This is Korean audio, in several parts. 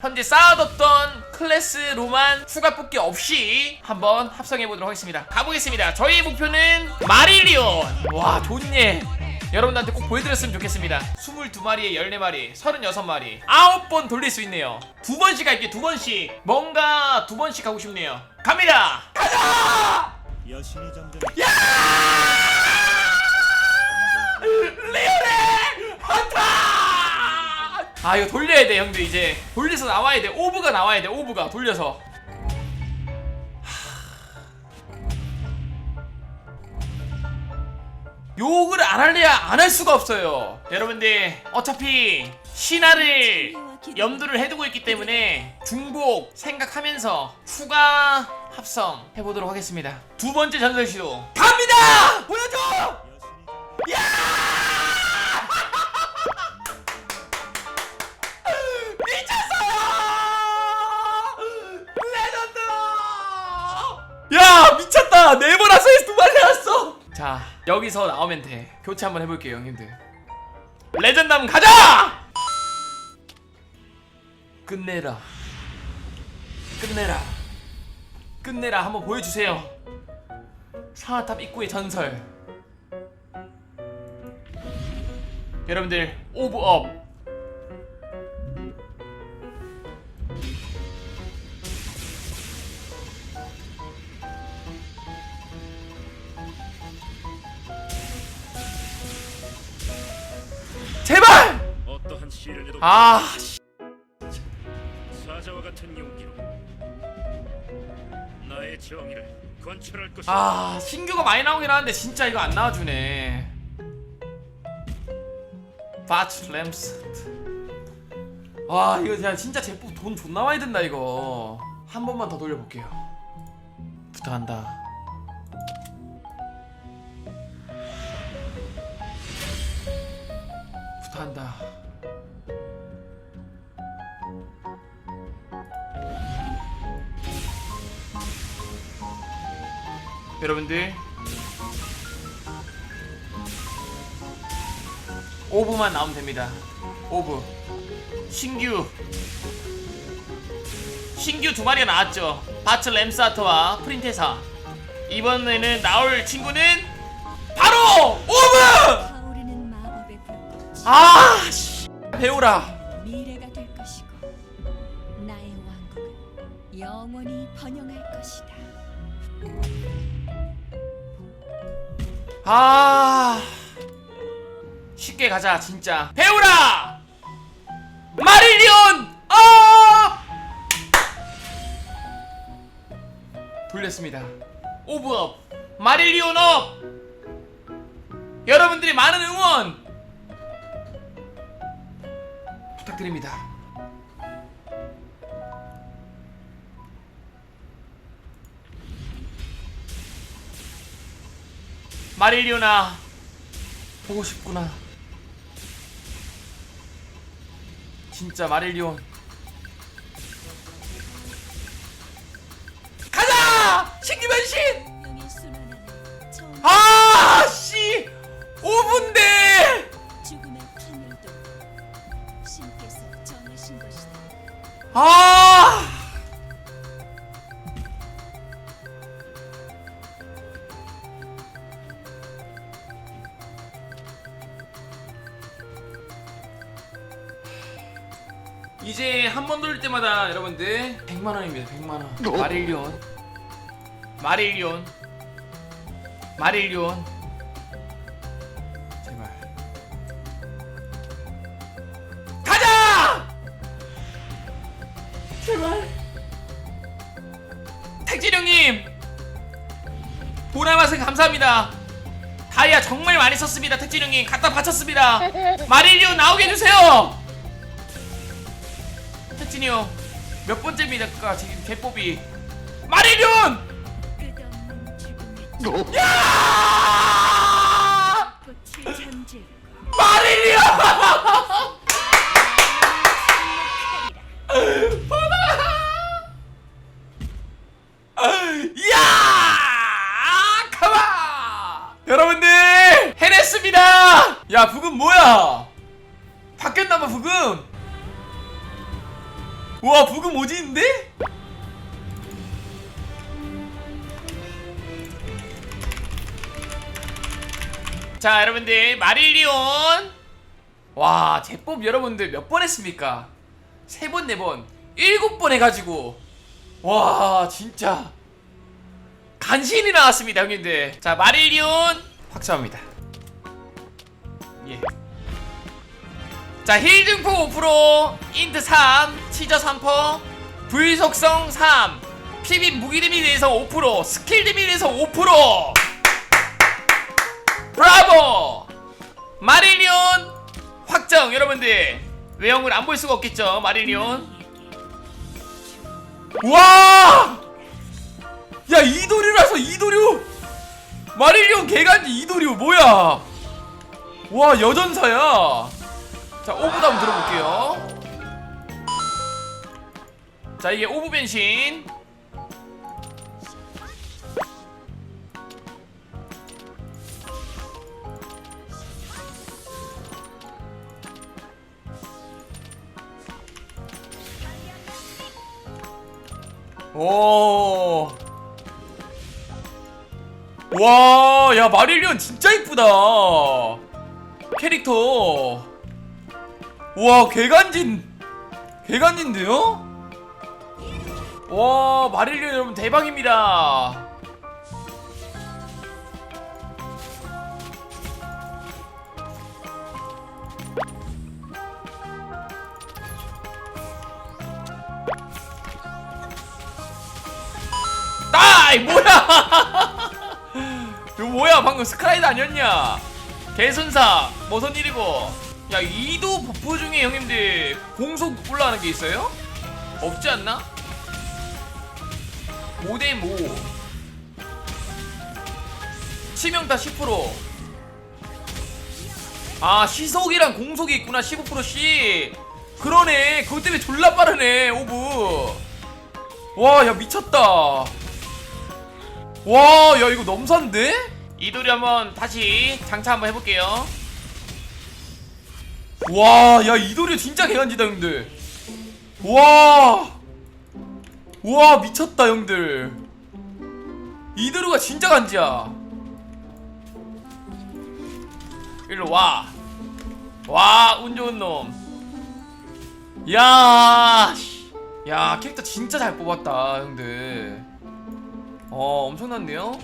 현재 쌓아뒀던 클래스 로만 추가 뽑기 없이 한번 합성해 보도록 하겠습니다. 가보겠습니다. 저희 목표는 마릴리온. 와 좋네. 여러분들한테 꼭 보여드렸으면 좋겠습니다. 22마리에 14마리, 36마리, 9번 돌릴 수 있네요. 두 번씩 할게요, 두 번씩. 뭔가 두 번씩 하고 싶네요. 갑니다! 가자! 여 아 이거 돌려야 돼 형들 이제. 돌려서 나와야 돼. 오브가 나와야 돼 오브가. 돌려서. 욕을 안 할래야 안 할 수가 없어요. 여러분들 어차피 신화를 염두를 해두고 있기 때문에 중복 생각하면서 추가 합성 해보도록 하겠습니다. 두 번째 전설 시도 갑니다! 보여줘! 여 야 미쳤다! 네번 합성해서 두 마리 나왔어! 자 여기서 나오면 돼. 교체 한번 해볼게요 형님들. 레전드 한번 가자! 끝내라. 끝내라. 끝내라. 한번 보여주세요. 상하탑 입구의 전설. 여러분들 오브업 아, 씨. 사자와 같은 용기로 나의 정의를 관철할 것이다. 아, 신규가 많이 나오긴 하는데 진짜 이거 안 나와주네. 바츠 램스. 와, 이거 진짜 진짜 제품 돈 존나 많이 든다 이거. 한 번만 더 돌려볼게요. 부탁한다. 부탁한다. 여러분들. 5부만 나오면 됩니다. 5부 신규. 신규 두 마리가 나왔죠. 바츠 램사터와 프린테사. 이번에는 나올 친구는 바로 5부! 타오르는 마법의 불꽃이 아 씨. 배우라. 미래가 될 것이고 나의 왕국은 영원히 번영할 것이다. 아 쉽게 가자 진짜. 배우라! 마릴리온 업 돌렸습니다. 오브업 마릴리온 업! 여러분들의 많은 응원 부탁드립니다 마릴리오나 보고 싶구나. 진짜 마릴리온. 가자! 신규 변신! 운명의 순환하는 처음 아, 씨! 5분대! 죽음의 판결도 신께서 정하신 것이다. 아! 이제 한 번 돌릴 때마다 여러분들 100만 원입니다. 100만 원. 마릴리온. 마릴리온. 마릴리온. 제발. 가자! 제발. 택진 형님. 보라맛은 감사합니다. 다이아 정말 많이 썼습니다. 택진 형님 갖다 바쳤습니다. 마릴리온 나오게 해주세요. 형. 몇 번째입니까 지금! 끝없는 죽음의 야! 잠재우 와와 부금 오지인데? 자 여러분들 마릴리온 와 제법 여러분들 몇 번 했습니까? 세 번, 네 번, 일곱 번 해가지고 와 진짜 간신히 나왔습니다 형님들 자 마릴리온 확정합니다 예. 자 힐증포 5% 인트 3 치저 3% 불속성 3 PB 무기 데미지 대해서 5% 스킬 데미지 대해서 5% 브라보! 마릴리온 확정! 여러분들 외형을 안 볼 수가 없겠죠 마릴리온? 와! 야 이도류라서 이도류! 마릴리온 개간지 이도류 뭐야? 와 여전사야 자 오브도 한번 들어볼게요 자 이게 오브 변신 오. 와, 야 마릴리온 진짜 이쁘다. 캐릭터. 와, 개간진. 개간진데요? 와, 마릴리온 여러분 대박입니다. 따이 뭐야? 이거 뭐야? 방금 스크라이드 아니었냐? 개순사 무슨 일이고? 야 이도 버프 중에 형님들 공속 올라가는 게 있어요? 없지 않나? 5대5 치명타 10%. 아 시속이랑 공속이 있구나 15%씩. 그러네. 그것 때문에 졸라 빠르네 오브. 와야 미쳤다. 와, 야 이거 넘산데? 이돌이 한번 다시 장차 한번 해볼게요. 와, 야 이돌이 진짜 개간지다 형들. 와, 와 미쳤다 형들. 이도류가 진짜 간지야. 일로 와. 와, 운 좋은 놈. 야, 씨. 야 캐릭터 진짜 잘 뽑았다 형들. 어 엄청난데요?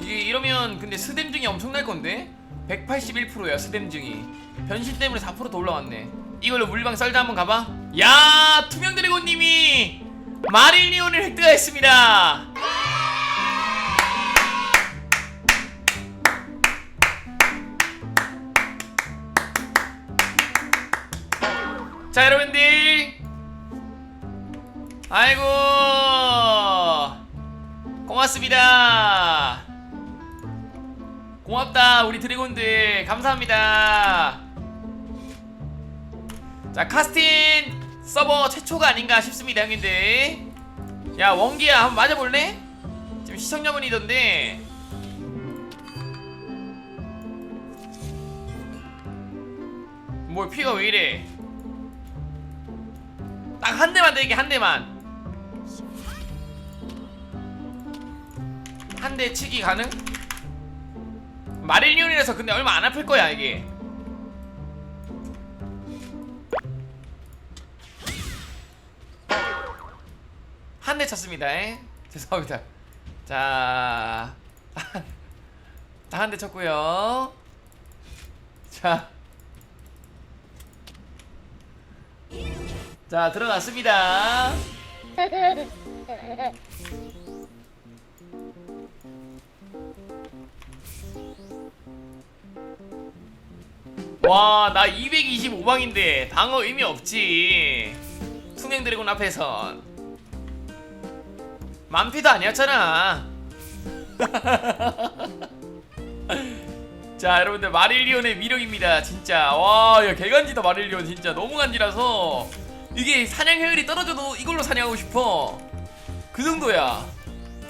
이게 이러면 근데 스댐증이 엄청날 건데? 181%야 스댐증이. 변신 때문에 4%더 올라왔네. 이걸로 물방 썰다 한번 가봐. 야 투명 드래곤님이 마릴리온을 획득하였습니다. 자 여러분들. 아이고. 고맙습니다. 고맙다 우리 드래곤들 감사합니다. 자 카스틴 서버 최초가 아닌가 싶습니다 형님들. 야 원기야 한번 맞아볼래? 지금 시청자분이던데. 뭘 피가 왜 이래? 딱 한 대만 되게 한 대만. 한 대 치기 가능? 마릴리온이라서 근데 얼마 안 아플 거야 이게. 한 대 쳤습니다. 에? 죄송합니다. 자, 한 대 쳤고요. 자, 자 들어갔습니다. 와, 나 225방인데 방어 의미 없지. 투명 드래곤 앞에선 만피도 아니었잖아. 자, 여러분들 마릴리온의 미력입니다. 진짜. 와, 야 개간지다 마릴리온 진짜 너무 간지라서 이게 사냥 효율이 떨어져도 이걸로 사냥하고 싶어. 그 정도야.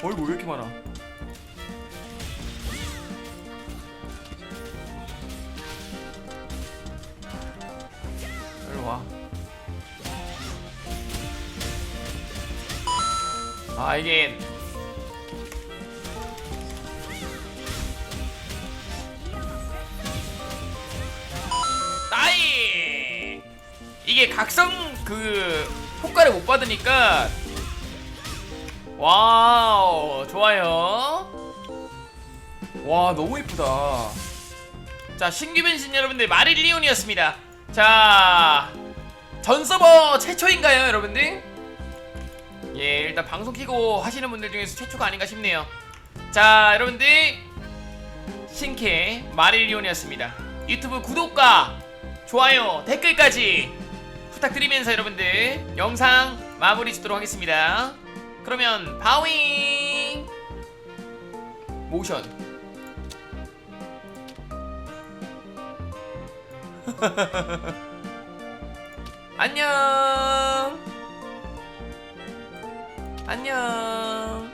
어이구 왜 이렇게 많아? 아 이게 나이! 이게 각성 그 효과를 못 받으니까 와우 좋아요. 와 너무 이쁘다. 자 신규 변신 여러분들 마릴리온이었습니다. 자 전 서버 최초인가요 여러분들 예 일단 방송 키고 하시는 분들 중에서 최초가 아닌가 싶네요. 자 여러분들 신캐 마릴리온이었습니다. 유튜브 구독과 좋아요 댓글까지 부탁드리면서 여러분들 영상 마무리 짓도록 하겠습니다. 그러면 바윙 모션. 안녕 안녕